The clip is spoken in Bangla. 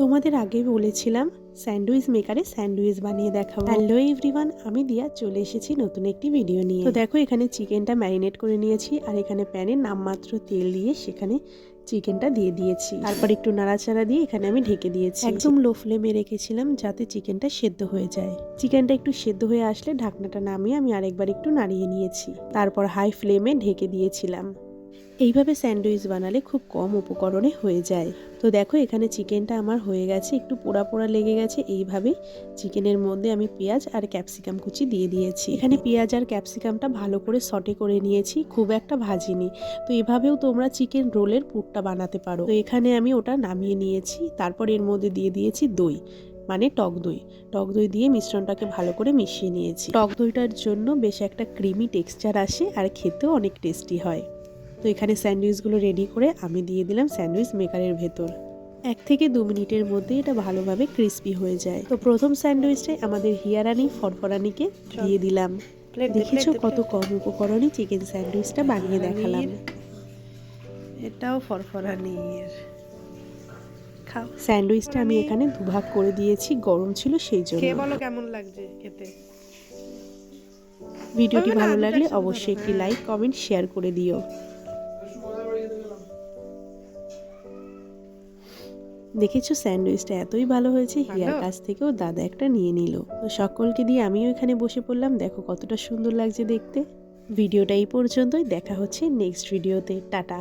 তোমাদের আগে বলেছিলাম, স্যান্ডউইচ মেকারে স্যান্ডউইচ বানিয়ে দেখাবো। হ্যালো এভরিওয়ান আমি দিয়া চলে এসেছি নতুন একটি ভিডিও নিয়ে। তো দেখো, এখানে চিকেনটা ম্যারিনেট করে নিয়েছি, আর এখানে প্যানে নামমাত্র তেল দিয়ে সেখানে চিকেনটা দিয়ে দিয়েছি। তারপর একটু নাড়াচাড়া দিয়ে এখানে আমি ঢেকে দিয়েছি। একদম লো ফ্লেমে রেখেছিলাম যাতে চিকেনটা সেদ্ধ হয়ে যায়। চিকেনটা একটু সেদ্ধ হয়ে আসলে ঢাকনাটা নামিয়ে আমি আরেকবার একটু নাড়িয়ে নিয়েছি। তারপর হাই ফ্লেমে ঢেকে দিয়েছিলাম। এইভাবে স্যান্ডউইচ বানালে খুব কম উপকরণে হয়ে যায়। তো দেখো, এখানে চিকেনটা আমার হয়ে গেছে, একটু পোড়া পোড়া লেগে গেছে। এইভাবে চিকেনের মধ্যে আমি পেঁয়াজ আর ক্যাপসিকাম কুচি দিয়ে দিয়েছি। এখানে পেঁয়াজ আর ক্যাপসিকামটা ভালো করে সটে করে নিয়েছি, খুব একটা ভাজিনি। তো এভাবেও তোমরা চিকেন রোলের পুরটা বানাতে পারো। তো এখানে আমি ওটা নামিয়ে নিয়েছি, তারপর এর মধ্যে দিয়ে দিয়েছি দই মানে টক দই। টক দই দিয়ে মিশ্রণটাকে ভালো করে মিশিয়ে নিয়েছি। টক দইটার জন্য বেশ একটা ক্রিমি টেক্সচার আসে আর খেতেও অনেক টেস্টি হয়। তো এখানে স্যান্ডউইচগুলো রেডি করে আমি দিয়ে দিলাম স্যান্ডউইচ মেকারের ভেতর। এক থেকে দু মিনিটের মধ্যে এটা ভালোভাবে ক্রিস্পি হয়ে যায়। তো প্রথম স্যান্ডউইচটাই আমাদের হিয়ারানি ফরফরানিকে দিয়ে দিলাম। দেখেছ কত কম উপকরণে চিকেন স্যান্ডউইচটা বানিয়ে দেখালাম। এটাও ফরফরানির। খাও। স্যান্ডউইচটা আমি এখানে দুভাগ করে দিয়েছি গরম ছিল সেই জন্য। খেয়ে বলো কেমন লাগছে খেতে। ভিডিওটি ভালো লাগলে অবশ্যই একটি। লাইক কমেন্ট শেয়ার করে দিও। দেখেছ স্যান্ডউইচটা এতই ভালো হয়েছে? হিয়ার? কাছ থেকেও দাদা একটা নিয়ে নিল। তো সকলকে দিয়ে আমিও এখানে বসে পড়লাম। দেখো কতটা সুন্দর লাগছে দেখতে। ভিডিওটা এই পর্যন্তই। দেখা হচ্ছে নেক্সট ভিডিওতে টাটা।